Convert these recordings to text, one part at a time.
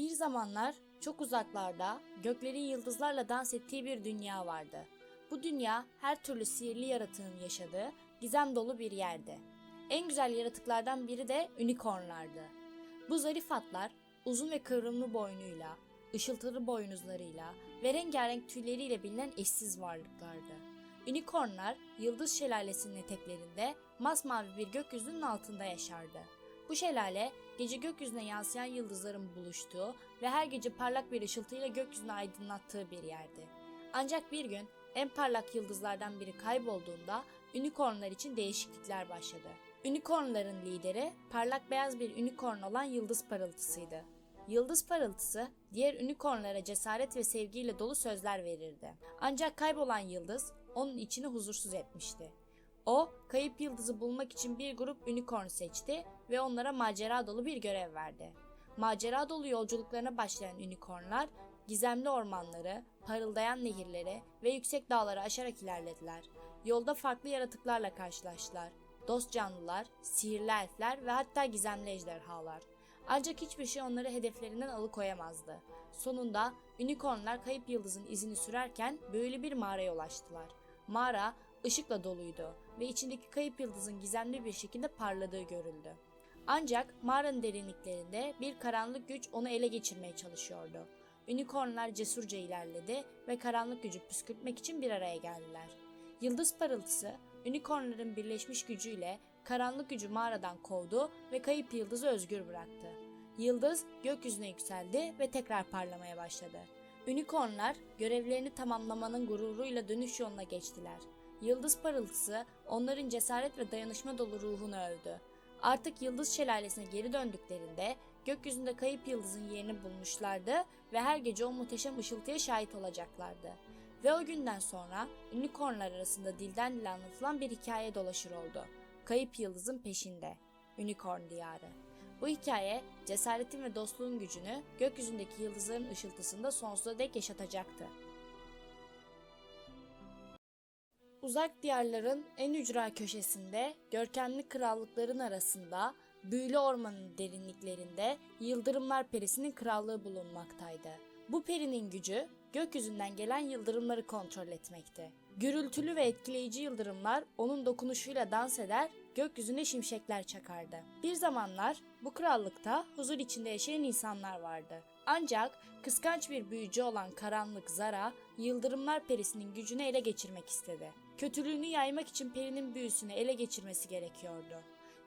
Bir zamanlar çok uzaklarda göklerin yıldızlarla dans ettiği bir dünya vardı. Bu dünya her türlü sihirli yaratığın yaşadığı gizem dolu bir yerdi. En güzel yaratıklardan biri de unicornlardı. Bu zarif atlar uzun ve kıvrımlı boynuyla, ışıltılı boynuzlarıyla ve rengarenk tüyleriyle bilinen eşsiz varlıklardı. Unicornlar Yıldız Şelalesi'nin eteklerinde masmavi bir gökyüzünün altında yaşardı. Bu şelale gece gökyüzüne yansıyan yıldızların buluştuğu ve her gece parlak bir ışıltıyla gökyüzünü aydınlattığı bir yerdi. Ancak bir gün en parlak yıldızlardan biri kaybolduğunda unicornlar için değişiklikler başladı. Unicornların lideri parlak beyaz bir unicorn olan Yıldız Parıltısıydı. Yıldız Parıltısı diğer unicornlara cesaret ve sevgiyle dolu sözler verirdi. Ancak kaybolan yıldız onun içini huzursuz etmişti. O, kayıp yıldızı bulmak için bir grup unicorn seçti ve onlara macera dolu bir görev verdi. Macera dolu yolculuklarına başlayan unicornlar, gizemli ormanları, parıldayan nehirleri ve yüksek dağları aşarak ilerlediler. Yolda farklı yaratıklarla karşılaştılar. Dost canlılar, sihirli elfler ve hatta gizemli ejderhalar. Ancak hiçbir şey onları hedeflerinden alıkoyamazdı. Sonunda unicornlar kayıp yıldızın izini sürerken böyle bir mağaraya ulaştılar. Mağara ışıkla doluydu ve içindeki kayıp yıldızın gizemli bir şekilde parladığı görüldü. Ancak mağaranın derinliklerinde bir karanlık güç onu ele geçirmeye çalışıyordu. Unicornlar cesurca ilerledi ve karanlık gücü püskürtmek için bir araya geldiler. Yıldız parıltısı, unicornların birleşmiş gücüyle karanlık gücü mağaradan kovdu ve kayıp yıldızı özgür bıraktı. Yıldız gökyüzüne yükseldi ve tekrar parlamaya başladı. Unicornlar görevlerini tamamlamanın gururuyla dönüş yoluna geçtiler. Yıldız parıltısı onların cesaret ve dayanışma dolu ruhunu övdü. Artık Yıldız Şelalesi'ne geri döndüklerinde gökyüzünde kayıp yıldızın yerini bulmuşlardı ve her gece o muhteşem ışıltıya şahit olacaklardı. Ve o günden sonra unicornlar arasında dilden dile anlatılan bir hikaye dolaşır oldu. Kayıp yıldızın peşinde. Unicorn diyarı. Bu hikaye cesaretin ve dostluğun gücünü gökyüzündeki yıldızların ışıltısında sonsuza dek yaşatacaktı. Uzak diyarların en ücra köşesinde, görkemli krallıkların arasında, büyülü ormanın derinliklerinde Yıldırımlar Perisi'nin krallığı bulunmaktaydı. Bu perinin gücü gökyüzünden gelen yıldırımları kontrol etmekti. Gürültülü ve etkileyici yıldırımlar onun dokunuşuyla dans eder, gökyüzüne şimşekler çakardı. Bir zamanlar bu krallıkta huzur içinde yaşayan insanlar vardı. Ancak kıskanç bir büyücü olan karanlık Zara, Yıldırımlar Perisi'nin gücünü ele geçirmek istedi. Kötülüğünü yaymak için perinin büyüsünü ele geçirmesi gerekiyordu.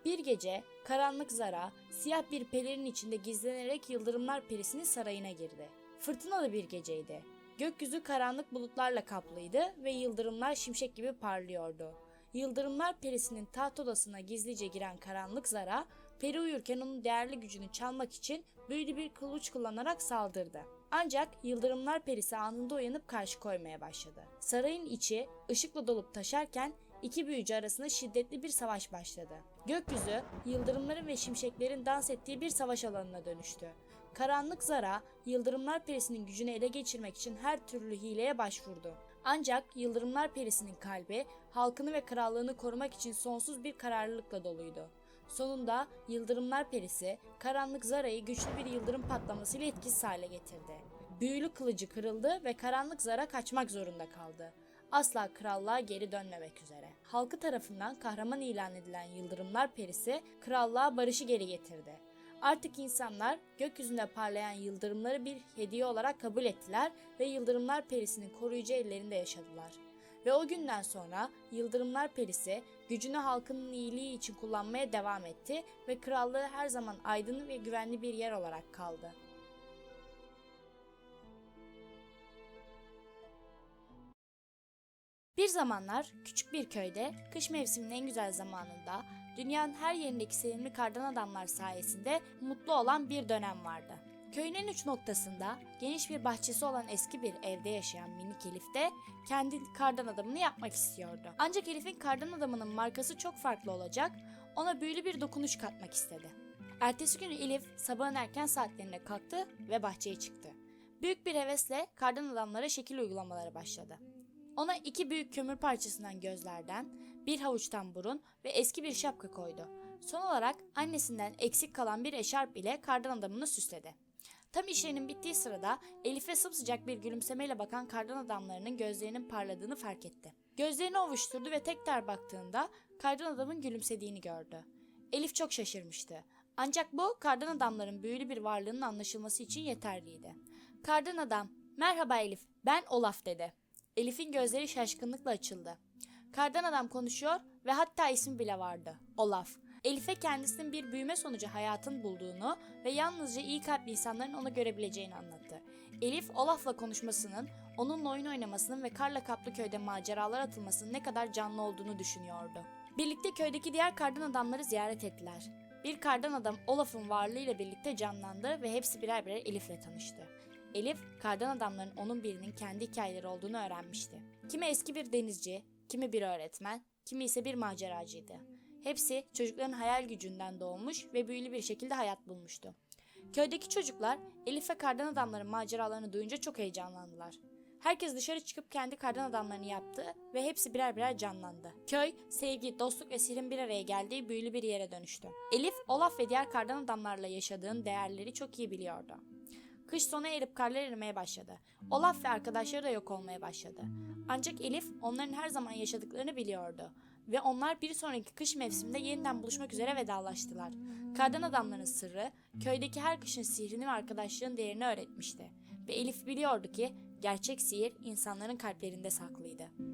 Bir gece karanlık Zara siyah bir pelerin içinde gizlenerek Yıldırımlar Perisi'nin sarayına girdi. Fırtınalı bir geceydi. Gökyüzü karanlık bulutlarla kaplıydı ve yıldırımlar şimşek gibi parlıyordu. Yıldırımlar Perisi'nin taht odasına gizlice giren karanlık Zara, Peri uyurken onun değerli gücünü çalmak için büyülü bir kılıç kullanarak saldırdı. Ancak Yıldırımlar Perisi anında uyanıp karşı koymaya başladı. Sarayın içi ışıkla dolup taşarken iki büyücü arasında şiddetli bir savaş başladı. Gökyüzü, yıldırımların ve şimşeklerin dans ettiği bir savaş alanına dönüştü. Karanlık Zara, Yıldırımlar Perisi'nin gücünü ele geçirmek için her türlü hileye başvurdu. Ancak Yıldırımlar Perisi'nin kalbi, halkını ve krallığını korumak için sonsuz bir kararlılıkla doluydu. Sonunda Yıldırımlar Perisi, Karanlık Zara'yı güçlü bir yıldırım patlamasıyla etkisiz hale getirdi. Büyülü kılıcı kırıldı ve Karanlık Zara kaçmak zorunda kaldı. Asla krallığa geri dönmemek üzere. Halkı tarafından kahraman ilan edilen Yıldırımlar Perisi, krallığa barışı geri getirdi. Artık insanlar gökyüzünde parlayan yıldırımları bir hediye olarak kabul ettiler ve Yıldırımlar Perisi'nin koruyucu ellerinde yaşadılar. Ve o günden sonra Yıldırımlar Perisi gücünü halkının iyiliği için kullanmaya devam etti ve krallığı her zaman aydın ve güvenli bir yer olarak kaldı. Bir zamanlar küçük bir köyde kış mevsiminin en güzel zamanında dünyanın her yerindeki sevimli kardan adamlar sayesinde mutlu olan bir dönem vardı. Köyün en uç noktasında geniş bir bahçesi olan eski bir evde yaşayan minik Elif de kendi kardan adamını yapmak istiyordu. Ancak Elif'in kardan adamının markası çok farklı olacak, ona büyülü bir dokunuş katmak istedi. Ertesi günü Elif sabahın erken saatlerinde kalktı ve bahçeye çıktı. Büyük bir hevesle kardan adamlara şekil uygulamaları başladı. Ona iki büyük kömür parçasından gözlerden, bir havuçtan burun ve eski bir şapka koydu. Son olarak annesinden eksik kalan bir eşarp ile kardan adamını süsledi. Tam işlerinin bittiği sırada Elif'e sımsıcak bir gülümsemeyle bakan kardan adamlarının gözlerinin parladığını fark etti. Gözlerini ovuşturdu ve tekrar baktığında kardan adamın gülümsediğini gördü. Elif çok şaşırmıştı. Ancak bu kardan adamların büyülü bir varlığının anlaşılması için yeterliydi. Kardan adam, merhaba Elif, ben Olaf dedi. Elif'in gözleri şaşkınlıkla açıldı. Kardan adam konuşuyor ve hatta ismi bile vardı. Olaf. Elif'e kendisinin bir büyüme sonucu hayatın bulduğunu ve yalnızca iyi kalpli insanların onu görebileceğini anlattı. Elif, Olaf'la konuşmasının, onunla oyun oynamasının ve karla kaplı köyde maceralar atılmasının ne kadar canlı olduğunu düşünüyordu. Birlikte köydeki diğer kardan adamları ziyaret ettiler. Bir kardan adam Olaf'ın varlığıyla birlikte canlandı ve hepsi birer birer Elif'le tanıştı. Elif, kardan adamların onun birinin kendi hikayeleri olduğunu öğrenmişti. Kimi eski bir denizci, kimi bir öğretmen, kimi ise bir maceracıydı. Hepsi çocukların hayal gücünden doğmuş ve büyülü bir şekilde hayat bulmuştu. Köydeki çocuklar Elif ve kardan adamların maceralarını duyunca çok heyecanlandılar. Herkes dışarı çıkıp kendi kardan adamlarını yaptı ve hepsi birer birer canlandı. Köy, sevgi, dostluk ve sihrin bir araya geldiği büyülü bir yere dönüştü. Elif, Olaf ve diğer kardan adamlarla yaşadığın değerleri çok iyi biliyordu. Kış sona erip karlar erimeye başladı. Olaf ve arkadaşları da yok olmaya başladı. Ancak Elif onların her zaman yaşadıklarını biliyordu. Ve onlar bir sonraki kış mevsiminde yeniden buluşmak üzere vedalaştılar. Kardan adamların sırrı, köydeki her kışın sihrini ve arkadaşlığın değerini öğretmişti. Ve Elif biliyordu ki gerçek sihir insanların kalplerinde saklıydı.